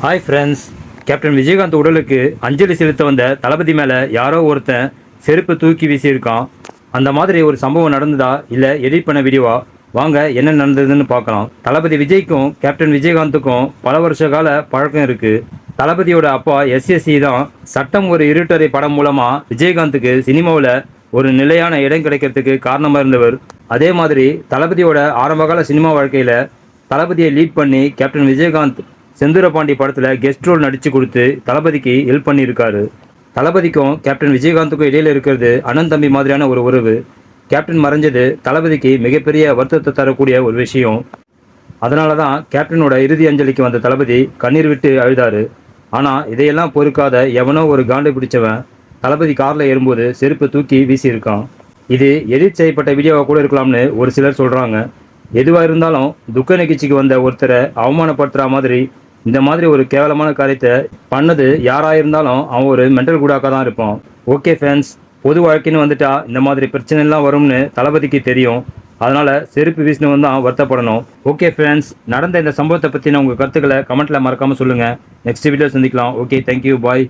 Hi friends captain Vijayakanth உடலுக்கு அஞ்சலி செலுத்த வந்த தளபதி மேலே யாரோ ஒருத்தன் செருப்பு தூக்கி வீசியிருக்கான். அந்த மாதிரி ஒரு சம்பவம் நடந்ததா இல்லை எடிட் பண்ண வீடியோவா வாங்க என்ன நடந்ததுன்னு பார்க்கலாம். தளபதி விஜய்க்கும் கேப்டன் விஜயகாந்துக்கும் பல வருஷ கால பழக்கம் இருக்குது தளபதியோட அப்பா எஸ்எஸ்சி தான் சட்டம் ஒரு இருட்டரை படம் மூலமாக விஜயகாந்துக்கு சினிமாவில் ஒரு நிலையான இடம் கிடைக்கிறதுக்கு காரணமாக இருந்தவர். அதே மாதிரி தளபதியோட ஆரம்பகால சினிமா வாழ்க்கையில் தளபதியை லீட் பண்ணி கேப்டன் விஜயகாந்த் செந்தூரபாண்டி படத்தில் கெஸ்ட் ரோல் நடித்து கொடுத்து தளபதிக்கு ஹெல்ப் பண்ணியிருக்காரு. தளபதிக்கும் கேப்டன் விஜயகாந்துக்கும் இடையில இருக்கிறது அண்ணன் தம்பி மாதிரியான ஒரு உறவு. கேப்டன் மறைஞ்சது தளபதிக்கு மிகப்பெரிய வருத்தத்தை தரக்கூடிய ஒரு விஷயம். அதனால தான் கேப்டனோட இறுதி அஞ்சலிக்கு வந்த தளபதி கண்ணீர் விட்டு அழுதாரு. ஆனால் இதையெல்லாம் பொறுக்காத எவனோ ஒரு காண்டு பிடிச்சவன் தளபதி காரில் ஏறும்போது செருப்பு தூக்கி வீசியிருக்கான். இது எடிட் செய்யப்பட்ட வீடியோவாக கூட இருக்கலாம்னு ஒரு சிலர் சொல்கிறாங்க எதுவாக இருந்தாலும் துக்க நிகழ்ச்சிக்கு வந்த ஒருத்தரை அவமானப்படுத்துகிற மாதிரி இந்த மாதிரி ஒரு கேவலமான காரியத்தை பண்ணது யாராக இருந்தாலும் அவன் ஒரு மென்டல் குடாக்காக தான் இருப்பான். ஓகே ஃபேன்ஸ் பொது வாழ்க்கைன்னு வந்துட்டா இந்த மாதிரி பிரச்சனைலாம் வரும்னு தளபதிக்கு தெரியும். அதனால் செருப்பு வீசினவன் தான் வருத்தப்படணும். ஓகே ஃப்ரெண்ட்ஸ் நடந்த இந்த சம்பவத்தை பற்றின உங்கள் கருத்துக்களை கமெண்ட்டில் மறக்காமல் சொல்லுங்கள் நெக்ஸ்ட் வீடியோ சந்திக்கலாம். Okay thank you bye